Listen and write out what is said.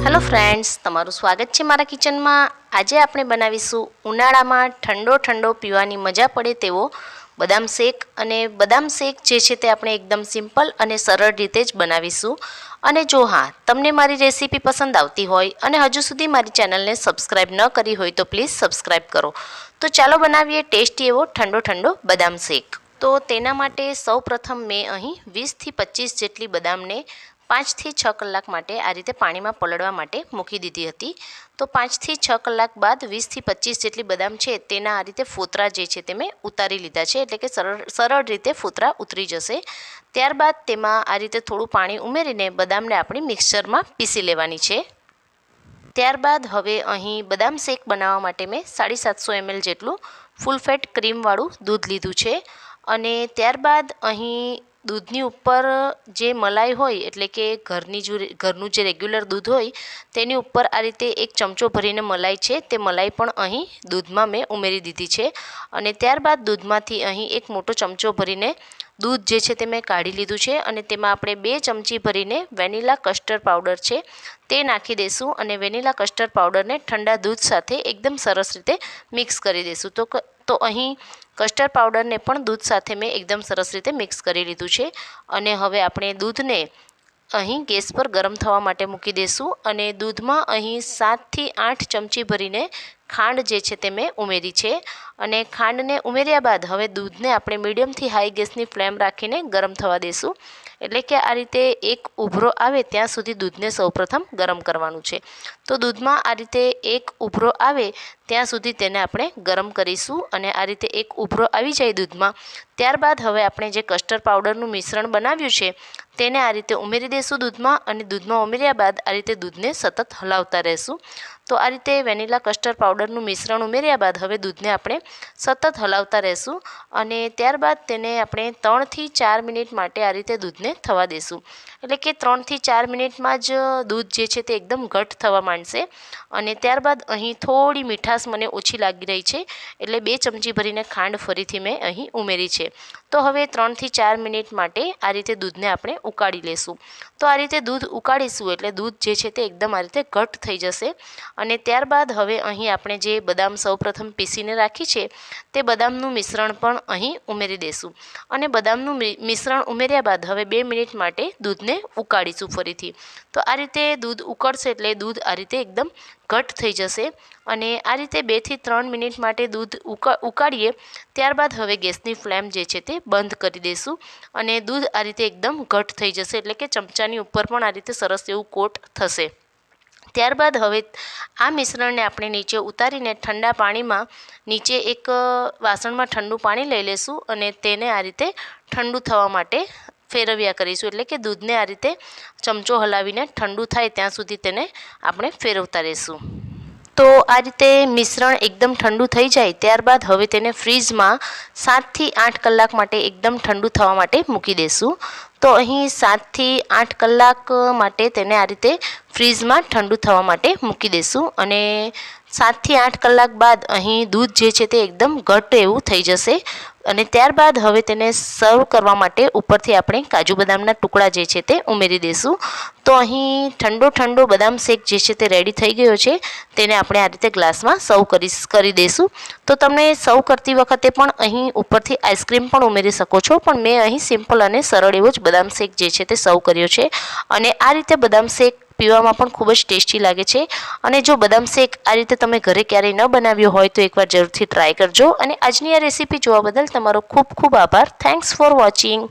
Friends તમારું સ્વાગત છે મારા કિચનમાં. આજે આપણે બનાવીશું ઉનાળામાં ઠંડો ઠંડો પીવાની મજા પડે તેવો બદામ શેક. અને બદામ શેક જે છે તે આપણે એકદમ સિમ્પલ અને સરળ રીતે જ બનાવીશું. અને જો હા, તમને મારી રેસીપી પસંદ આવતી હોય અને હજુ સુધી મારી ચેનલને સબસ્ક્રાઈબ ન કરી હોય તો પ્લીઝ સબસ્ક્રાઈબ કરો. તો ચાલો બનાવીએ ટેસ્ટી એવો ઠંડો ઠંડો બદામ શેક. તો તેના માટે સૌ પ્રથમ મેં અહીં વીસથી પચીસ જેટલી બદામને પાંચથી છ કલાક માટે આ રીતે પાણીમાં પલળવા માટે મૂકી દીધી હતી. તો પાંચથી છ કલાક બાદ વીસથી પચીસ જેટલી બદામ છે તેના આ રીતે ફોતરા જે છે તે મેં ઉતારી લીધા છે. એટલે કે સરળ સરળ રીતે ફોતરા ઉતરી જશે. ત્યારબાદ તેમાં આ રીતે થોડું પાણી ઉમેરીને બદામને આપણી મિક્સચરમાં પીસી લેવાની છે. ત્યારબાદ હવે અહીં બદામ શેક બનાવવા માટે મેં સાડી સાતસો એમએલ જેટલું ફૂલ ફેટ ક્રીમવાળું દૂધ લીધું છે. અને ત્યારબાદ અહીં દૂધની ઉપર જે મલાઈ હોય, એટલે કે ઘરની જો ઘરનું જે રેગ્યુલર દૂધ હોય, તેની ઉપર આ રીતે એક ચમચો ભરીને મલાઈ છે. તે મલાઈ પણ અહીં દૂધમાં મેં ઉમેરી દીધી છે. અને ત્યારબાદ દૂધમાંથી અહીં એક મોટો ચમચો ભરીને દૂધ જે છે તે મેં કાઢી લીધું છે અને તેમાં આપણે બે ચમચી ભરીને વેનીલા કસ્ટર્ડ પાવડર છે તે નાખી દઈશું અને વેનીલા કસ્ટર્ડ પાવડરને ઠંડા દૂધ સાથે એકદમ સરસ રીતે મિક્સ કરી દઈશું તો તો અહીં કસ્ટર્ડ પાવડરને પણ દૂધ સાથે મેં એકદમ સરસ રીતે મિક્સ કરી લીધું છે અને હવે આપણે દૂધને અહીં ગેસ પર ગરમ થવા માટે મૂકી દઈશું અને દૂધમાં અહીં સાતથી આઠ ચમચી ભરીને ખાંડ જે છે તે મેં ઉમેરી છે. અને ખાંડને ઉમેર્યા બાદ હવે દૂધને આપણે મીડિયમથી હાઈ ગેસની ફ્લેમ રાખીને ગરમ થવા દઈશું એટલે કે આ રીતે એક ઉભરો આવે ત્યાં સુધી દૂધને સૌપ્રથમ ગરમ કરવાનું છે. તો દૂધમાં આ રીતે એક ઉભરો આવે ત્યાં સુધી તેને આપણે ગરમ કરીશું અને આ રીતે એક ઉભરો આવી જાય દૂધમાં. ત્યારબાદ હવે આપણે જે કસ્ટર્ડ પાવડરનું મિશ્રણ બનાવ્યું છે તેને આ રીતે ઉમેરી દઈશું દૂધમાં અને દૂધમાં ઉમેર્યા બાદ આ રીતે દૂધને સતત હલાવતા રહેશું. તો આ રીતે વેનીલા કસ્ટર્ડ પાવડરનું મિશ્રણ ઉમેર્યા બાદ હવે દૂધને આપણે સતત હલાવતા રહેશું અને ત્યારબાદ તેને આપણે ત્રણથી ચાર મિનિટ માટે આ રીતે દૂધને થવા દઈશું એટલે કે ત્રણથી ચાર મિનિટમાં જ દૂધ જે છે તે એકદમ ઘટ થવા માંડશે અને ત્યારબાદ અહીં થોડી મીઠાશ મને ઓછી લાગી રહી છે એટલે બે ચમચી ભરીને ખાંડ ફરીથી મેં અહીં ઉમેરી છે. તો હવે ત્રણથી ચાર મિનિટ માટે આ રીતે દૂધને આપણે ઉકાળી લેશું. તો આ રીતે દૂધ ઉકાળીશું એટલે દૂધ જે છે તે એકદમ આ રીતે ઘટ થઈ જશે. અને ત્યારબાદ હવે અહીં આપણે જે બદામ સૌપ્રથમ પીસીને રાખી છે, તે બદામનું મિશ્રણ પણ અહીં ઉમેરી દઈશું અને બદામનું મિશ્રણ ઉમેર્યા બાદ હવે બે મિનિટ માટે દૂધને ઉકાળીશું ફરીથી. તો આ રીતે દૂધ ઉકળશે એટલે દૂધ આ રીતે એકદમ ઘટ થઈ જશે અને આ રીતે બેથી ત્રણ મિનિટ માટે દૂધ ઉકાળીએ, ત્યારબાદ હવે ગેસની ફ્લેમ જે છે તે બંધ કરી દઈશું અને દૂધ આ રીતે એકદમ ઘટ થઈ જશે એટલે કે ચમચાની ઉપર પણ આ રીતે સરસ એવું કોટ થશે. ત્યારબાદ હવે આ મિશ્રણને આપણે નીચે ઉતારીને ઠંડા પાણીમાં નીચે એક વાસણમાં ઠંડુ પાણી લઈ લઈશું અને તેને આ રીતે ઠંડુ થવા માટે ફેરવ્યા કરીશું. એટલે કે દૂધને આ રીતે ચમચો હલાવીને ઠંડુ થાય ત્યાં સુધી તેને આપણે ફેરવતા રહીશું. તો આ રીતે મિશ્રણ એકદમ ઠંડુ થઈ જાય ત્યારબાદ હવે તેને ફ્રીજમાં સાતથી આઠ કલાક માટે એકદમ ઠંડુ થવા માટે મૂકી દઈશું તો અહીં સાતથી આઠ કલાક માટે તેને આ રીતે ફ્રીજમાં ઠંડુ થવા માટે મૂકી દઈશું અને સાતથી આઠ કલાક બાદ અહીં દૂધ જે છે તે એકદમ ઘટ્ટ એવું થઈ જશે. અને ત્યારબાદ હવે તેને સર્વ કરવા માટે ઉપરથી આપણે કાજુ બદામના ટુકડા જે છે તે ઉમેરી દઈશું તો અહીં ઠંડો ઠંડો બદામ શેક જે છે તે રેડી થઈ ગયો છે. તેને આપણે આ રીતે ગ્લાસમાં સર્વ કરી કરી દઈશું તો તમને સર્વ કરતી વખતે પણ અહીં ઉપરથી આઈસ્ક્રીમ પણ ઉમેરી શકો છો. પણ મેં અહીં સિમ્પલ અને સરળ એવો જ બદામ શેક જે છે તે સર્વ કર્યો છે. અને આ રીતે બદામ શેક પીવામાં પણ ખૂબ જ ટેસ્ટી લાગે છે. અને જો બદામ શેક આ રીતે તમે ઘરે ક્યારેય ન બનાવ્યો હોય તો એકવાર જરૂરથી ટ્રાય કરજો. અને આજની આ રેસીપી જોવા બદલ તમારો ખૂબ ખૂબ આભાર. Thanks for watching